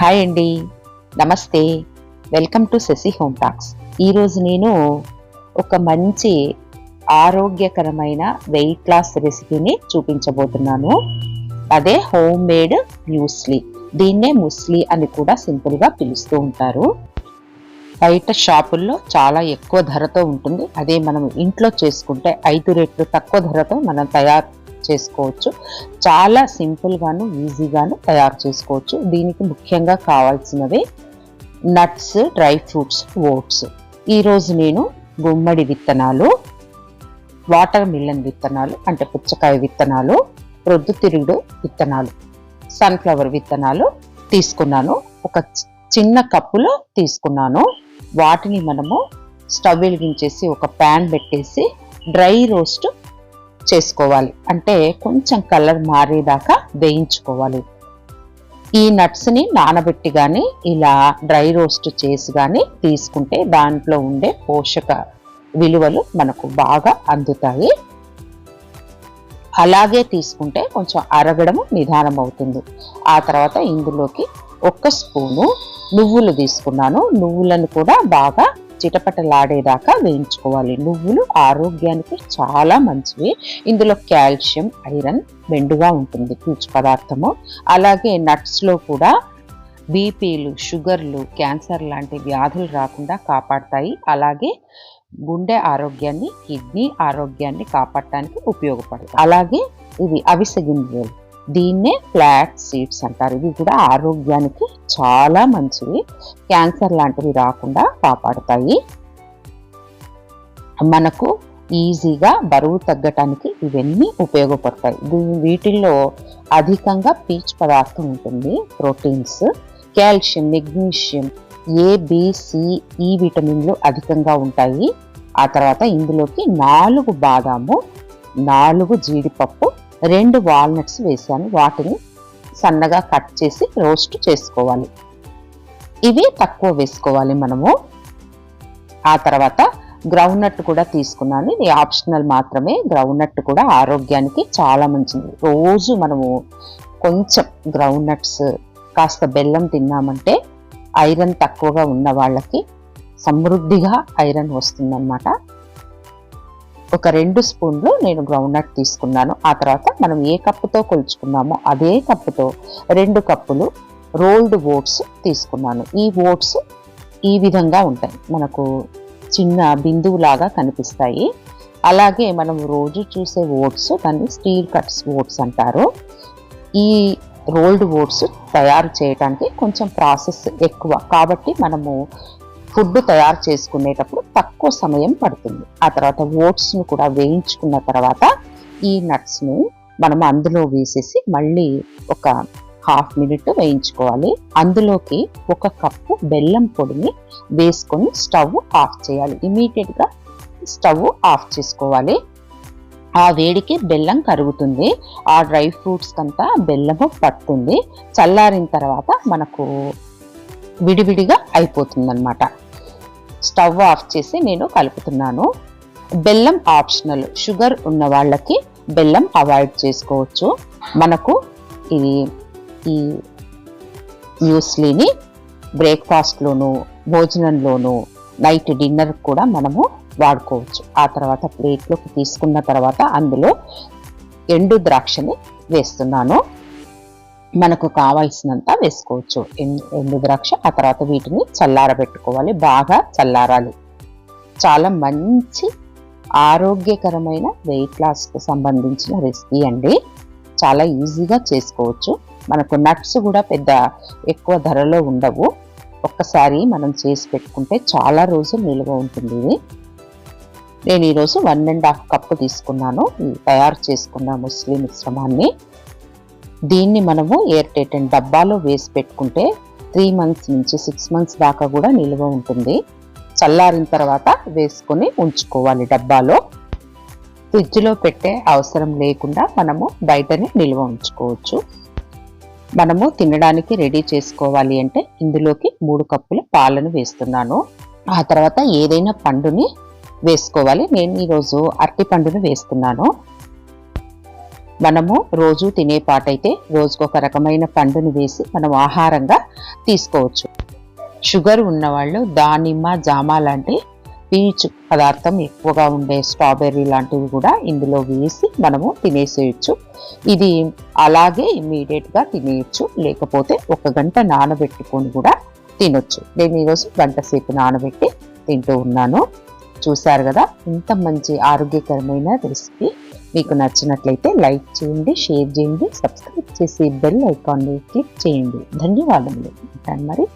Hi అండి. నమస్తే. Welcome to Shashi home talks. ఈరోజు నేను ఒక మంచి ఆరోగ్యకరమైన వెయిట్ లాస్ రెసిపీని చూపించబోతున్నాను. అదే హోమ్ మేడ్ మ్యూస్లీ. దీన్నే ముస్లీ అని కూడా సింపుల్గా పిలుస్తూ ఉంటారు. బయట షాపుల్లో చాలా ఎక్కువ ధరతో ఉంటుంది. అదే మనం ఇంట్లో చేసుకుంటే ఐదు రెట్లు తక్కువ ధరతో మనం తయారు చేసుకోవచ్చు. చాలా సింపుల్గాను ఈజీగాను తయారు చేసుకోవచ్చు. దీనికి ముఖ్యంగా కావాల్సినవి నట్స్ డ్రై ఫ్రూట్స్ ఓట్స్. ఈరోజు నేను గుమ్మడి విత్తనాలు వాటర్ మిల్లన్ విత్తనాలు అంటే పుచ్చకాయ విత్తనాలు ప్రొద్దుతిరుగుడు విత్తనాలు సన్ఫ్లవర్ విత్తనాలు తీసుకున్నాను. ఒక చిన్న కప్పులో తీసుకున్నాను. వాటిని మనము స్టవ్ వెలిగించేసి ఒక ప్యాన్ పెట్టేసి డ్రై రోస్ట్ చేసుకోవాలి. అంటే కొంచెం కలర్ మారేదాకా వేయించుకోవాలి. ఈ నట్స్ని నానబెట్టి కానీ ఇలా డ్రై రోస్ట్ చేసి కానీ తీసుకుంటే దాంట్లో ఉండే పోషక విలువలు మనకు బాగా అందుతాయి. అలాగే తీసుకుంటే కొంచెం అరగడం నిదానం అవుతుంది. ఆ తర్వాత ఇందులోకి ఒక్క స్పూను నువ్వులు తీసుకున్నాను. నువ్వులను కూడా బాగా చిటపటలాడేదాకా వేయించుకోవాలి. నువ్వులు ఆరోగ్యానికి చాలా మంచివి. ఇందులో కాల్షియం ఐరన్ మెండుగా ఉంటుంది పీచు పదార్థము. అలాగే నట్స్లో కూడా బీపీలు షుగర్లు క్యాన్సర్ లాంటి వ్యాధులు రాకుండా కాపాడతాయి. అలాగే గుండె ఆరోగ్యాన్ని కిడ్నీ ఆరోగ్యాన్ని కాపాడటానికి ఉపయోగపడతాయి. అలాగే ఇవి అవిసె గింజలు. దీన్నే ఫ్లాట్ సీడ్స్ అంటారు. ఇవి కూడా ఆరోగ్యానికి చాలా మంచివి. క్యాన్సర్ లాంటివి రాకుండా కాపాడతాయి. మనకు ఈజీగా బరువు తగ్గటానికి ఇవన్నీ ఉపయోగపడతాయి. వీటిల్లో అధికంగా పీచు పదార్థం ఉంటుంది ప్రోటీన్స్. కాల్షియం మెగ్నీషియం ఏ ఈ విటమిన్లు అధికంగా ఉంటాయి. ఆ తర్వాత ఇందులోకి నాలుగు బాదాము నాలుగు జీడిపప్పు రెండు వాల్నట్స్ వేసాను వాటిని సన్నగా కట్ చేసి రోస్ట్ చేసుకోవాలి. ఇవి తక్కువ వేసుకోవాలి మనము. ఆ తర్వాత గ్రౌండ్ నట్ కూడా తీసుకున్నాను. ఇది ఆప్షనల్ మాత్రమే. గ్రౌండ్ నట్ కూడా ఆరోగ్యానికి చాలా మంచిది. రోజు మనము కొంచెం గ్రౌండ్ నట్స్ కాస్త బెల్లం తిన్నామంటే ఐరన్ తక్కువగా ఉన్న వాళ్ళకి సమృద్ధిగా ఐరన్ వస్తుందన్నమాట. ఒక రెండు స్పూన్లు నేను గ్రౌండ్ నట్ తీసుకున్నాను. ఆ తర్వాత మనం ఏ కప్పుతో కొలుచుకున్నామో అదే కప్పుతో రెండు కప్పులు రోల్డ్ ఓట్స్ తీసుకున్నాను. ఈ ఓట్స్ ఈ విధంగా ఉంటాయి. మనకు చిన్న బిందువులాగా కనిపిస్తాయి. అలాగే మనం రోజు చూసే ఓట్స్ దాన్ని స్టీల్ కట్స్ ఓట్స్ అంటారు. ఈ రోల్డ్ ఓట్స్ తయారు చేయడానికి కొంచెం ప్రాసెస్ ఎక్కువ. కాబట్టి మనము ఫుడ్ తయారు చేసుకునేటప్పుడు తక్కువ సమయం పడుతుంది. ఆ తర్వాత ఓట్స్ను కూడా వేయించుకున్న తర్వాత ఈ నట్స్ను మనం అందులో వేసేసి మళ్ళీ ఒక హాఫ్ మినిట్ వేయించుకోవాలి. అందులోకి ఒక కప్పు బెల్లం పొడిని వేసుకొని స్టవ్ ఆఫ్ చేయాలి. ఇమీడియట్గా స్టవ్ ఆఫ్ చేసుకోవాలి. ఆ వేడికి బెల్లం కరుగుతుంది. ఆ డ్రై ఫ్రూట్స్ కంతా బెల్లము పడుతుంది. చల్లారిన తర్వాత మనకు విడివిడిగా అయిపోతుందన్నమాట. స్టవ్ ఆఫ్ చేసి నేను కలుపుతున్నాను. బెల్లం ఆప్షనల్. షుగర్ ఉన్న వాళ్ళకి బెల్లం అవాయిడ్ చేసుకోవచ్చు. మనకు ఇది ఈ మ్యూస్లీని బ్రేక్ఫాస్ట్లోను భోజనంలోను నైట్ డిన్నర్ కూడా మనము వాడుకోవచ్చు. ఆ తర్వాత ప్లేట్లోకి తీసుకున్న తర్వాత అందులో ఎండు ద్రాక్షని వేస్తున్నాను. మనకు కావాల్సినంత వేసుకోవచ్చు. ఎండు ద్రాక్ష ఆ తర్వాత వీటిని చల్లారబెట్టుకోవాలి. బాగా చల్లారాలి. చాలా మంచి ఆరోగ్యకరమైన వెయిట్ లాస్కి సంబంధించిన రెసిపీ అండి. చాలా ఈజీగా చేసుకోవచ్చు. మనకు నట్స్ కూడా పెద్ద ఎక్కువ ధరలో ఉండవు. ఒక్కసారి మనం చేసి పెట్టుకుంటే చాలా రోజులు నిల్వ ఉంటుంది ఇది. నేను ఈరోజు వన్ అండ్ హాఫ్ కప్పు తీసుకున్నాను. తయారు చేసుకున్న ముస్లిం మిశ్రమాన్ని దీన్ని మనము ఎయిర్ టైట్ అండ్ డబ్బాలో వేసి పెట్టుకుంటే త్రీ మంత్స్ నుంచి సిక్స్ మంత్స్ దాకా కూడా నిల్వ ఉంటుంది. చల్లారిన తర్వాత వేసుకొని ఉంచుకోవాలి డబ్బాలో. ఫ్రిడ్జ్లో పెట్టే అవసరం లేకుండా మనము బయటనే నిల్వ ఉంచుకోవచ్చు. మనము తినడానికి రెడీ చేసుకోవాలి అంటే ఇందులోకి మూడు కప్పుల పాలను వేస్తున్నాను. ఆ తర్వాత ఏదైనా పండుని వేసుకోవాలి. నేను ఈరోజు అరటి పండుని వేస్తున్నాను. మనము రోజు తినే పాటైతే రోజుకొక రకమైన పండును వేసి మనం ఆహారంగా తీసుకోవచ్చు. షుగర్ ఉన్నవాళ్ళు దానిమ్మ జామ లాంటి పీచు పదార్థం ఎక్కువగా ఉండే స్ట్రాబెర్రీ లాంటివి కూడా ఇందులో వేసి మనము తినేసేయచ్చు. ఇది అలాగే ఇమ్మీడియట్గా తినేయచ్చు. లేకపోతే ఒక గంట నానబెట్టుకొని కూడా తినొచ్చు. నేను ఈరోజు గంట సేపు నానబెట్టి తింటూ ఉన్నాను. చూశారు కదా ఇంత మంచి ఆరోగ్యకరమైన రెసిపీ. మీకు నచ్చినట్లయితే లైక్ చేయండి షేర్ చేయండి సబ్స్క్రైబ్ చేసి బెల్ ఐకాన్ని క్లిక్ చేయండి. ధన్యవాదములు. ఉంటాను మరి.